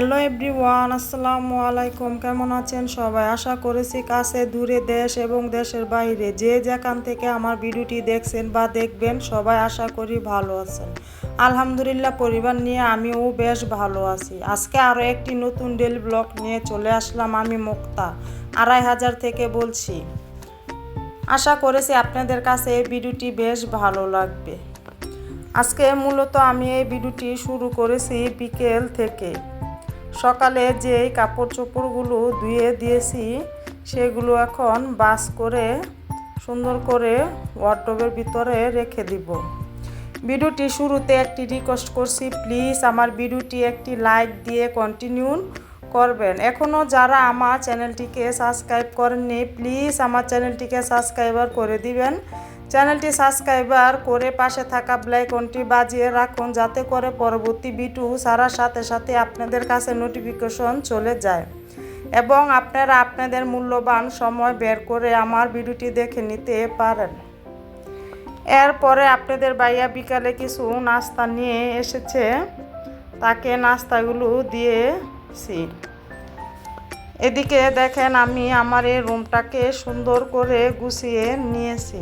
আসসালামু আলাইকুম। কেমন আছেন সবাই? আশা করেছি কাছে, দূরে দেশ এবং দেশের বাইরে। যে যেখান থেকে আমার ভিডিওটি দেখছেন বা দেখবেন, সবাই আশা করি ভালো আছেন। আলহামদুলিল্লাহ, পরিবার নিয়ে আমিও বেশ ভালো আছি। আজকে আরও একটি নতুন ডেলি ব্লগ নিয়ে চলে আসলাম আমি মুক্তা। আড়াই হাজার থেকে বলছি। আশা করেছি আপনাদের কাছে এই ভিডিওটি বেশ ভালো লাগবে। আজকে মূলত আমি এই ভিডিওটি শুরু করেছি বিকেল থেকে। সকালে যেই কাপড় চোপড়গুলো ধুয়ে দিয়েছি, সেগুলো এখন বাস করে, সুন্দর করে ওয়ার্ডরোবের ভিতরে রেখে দিব। ভিডিওটি শুরুতে একটি রিকোয়েস্ট করছি প্লিজ আমার ভিডিওটি একটি লাইক দিয়ে কন্টিনিউ করবেন। এখনও যারা আমার চ্যানেলটিকে সাবস্ক্রাইব করেননি প্লিজ আমার চ্যানেলটিকে সাবস্ক্রাইবার করে দিবেন। চ্যানেলটি সাবস্ক্রাইবার করে পাশে থাকা ব্লাইকনটি বাজিয়ে রাখুন যাতে করে পরবর্তী ভিডিও ছাড়ার সাথে সাথে আপনাদের কাছে নোটিফিকেশন চলে যায়। এবং আপনারা আপনাদের মূল্যবান সময় বের করে আমার ভিডিওটি দেখে নিতে পারেন। এরপরে আপনাদের ভাইয়া বিকালে কিছু নাস্তা নিয়ে এসেছে। তাকে নাস্তাগুলো দিয়েছি। এদিকে দেখেন আমি আমার এই রুমটাকে সুন্দর করে গুছিয়ে নিয়েছি।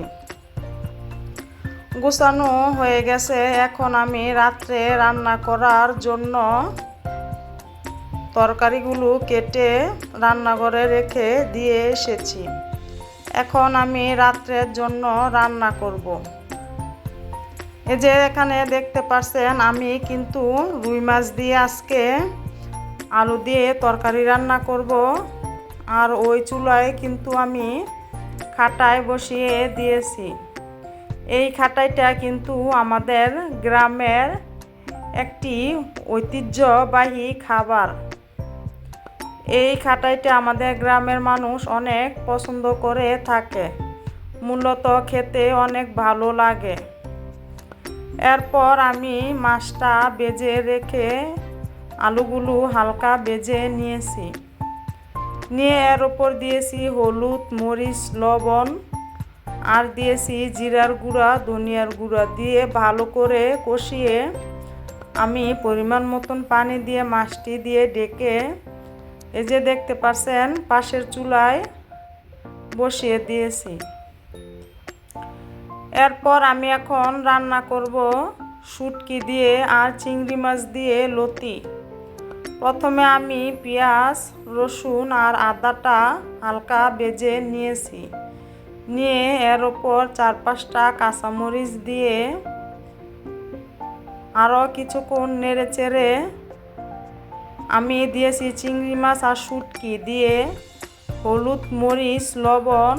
গুছানো হয়ে গেছে। এখন আমি রাত্রে রান্না করার জন্য তরকারিগুলো কেটে রান্নাঘরে রেখে দিয়ে এসেছি। এখন আমি রাত্রের জন্য রান্না করব। এই যে এখানে দেখতে পাচ্ছেন আমি কিন্তু রুই মাছ দিয়ে আজকে আলু দিয়ে তরকারি রান্না করব। আর ওই চুলায় কিন্তু আমি খাটায় বসিয়ে দিয়েছি। এই খাটাইটা কিন্তু আমাদের গ্রামের একটি ঐতিহ্যবাহী খাবার। এই খাটাইটা আমাদের গ্রামের মানুষ অনেক পছন্দ করে থাকে। মূলত খেতে অনেক ভালো লাগে। এরপর আমি মাছটা বেজে রেখে আলুগুলো হালকা বেজে নিয়েছি। নিয়ে এর ওপর দিয়েছি হলুদ, মরিচ, লবণ আর দিয়েছি জিরার গুঁড়া, ধনিয়ার গুঁড়া দিয়ে ভালো করে কষিয়ে আমি পরিমাণ মতন পানি দিয়ে মাছটি দিয়ে ডেকে এই যে দেখতে পাচ্ছেন পাশের চুলায় বসিয়ে দিয়েছি। এরপর আমি এখন রান্না করব শুটকি দিয়ে আর চিংড়ি মাছ দিয়ে লতি। প্রথমে আমি পেঁয়াজ, রসুন আর আদাটা হালকা বেজে নিয়েছি। নিয়ে এর ওপর চার পাঁচটা কাঁচামরিচ দিয়ে আরও কিছুক্ষণ নেড়ে চেড়ে আমি দিয়েছি চিংড়ি মাছ আর শুটকি দিয়ে হলুদ মরিচ, লবণ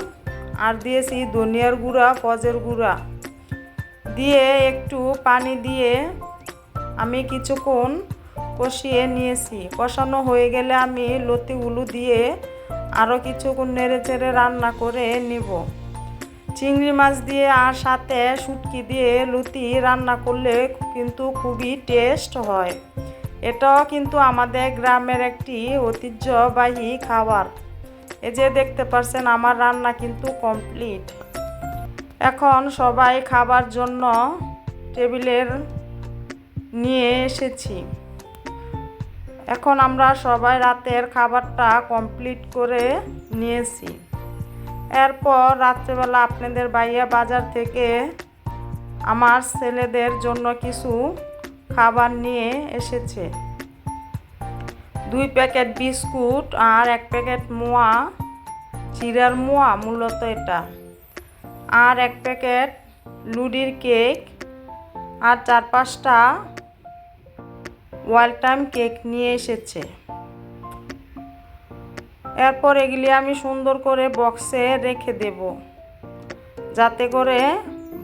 আর দিয়েছি ধনিয়ার গুঁড়া পজের গুঁড়া। দিয়ে একটু পানি দিয়ে আমি কিছুক্ষণ কষিয়ে নিয়েছি। কষানো হয়ে গেলে আমি লতিগুলো দিয়ে আরও কিছুক্ষণ নেড়ে চেড়ে রান্না করে নিব। চিংড়ি মাছ দিয়ে আর সাথে শুটকি দিয়ে লুতি রান্না করলে কিন্তু খুবই টেস্ট হয়। এটাও কিন্তু আমাদের গ্রামের একটি ঐতিহ্যবাহী খাবার। এই যে দেখতে পাচ্ছেন আমার রান্না কিন্তু কমপ্লিট। এখন সবাই খাবার জন্য টেবিলের নিয়ে এসেছি। এখন আমরা সবাই রাতের খাবারটা কমপ্লিট করে নিয়েছি। এরপর রাত্রেবেলা আপনাদের বাইয়া বাজার থেকে আমার ছেলেদের জন্য কিছু খাবার নিয়ে এসেছে। দুই প্যাকেট বিস্কুট আর এক প্যাকেট মোয়া, চিরার মোয়া মূলত এটা। আর এক প্যাকেট লুডির কেক, আর চার পাঁচটা ওয়াল টাইম কেক নিয়ে এসেছে। এরপর এগুলি আমি সুন্দর করে বক্সে রেখে দেব, যাতে করে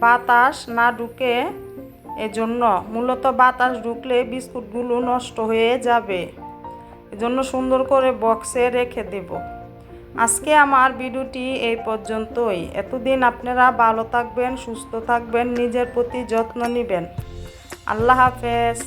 বাতাস না ঢুকে। এজন্য মূলত বাতাস ঢুকলে বিস্কুটগুলো নষ্ট হয়ে যাবে। এজন্য সুন্দর করে বক্সে রেখে দেব। আজকে আমার ভিডিওটি এই পর্যন্তই। এতদিন আপনারা ভালো থাকবেন, সুস্থ থাকবেন, নিজের প্রতি যত্ন নেবেন। আল্লাহ হাফেজ।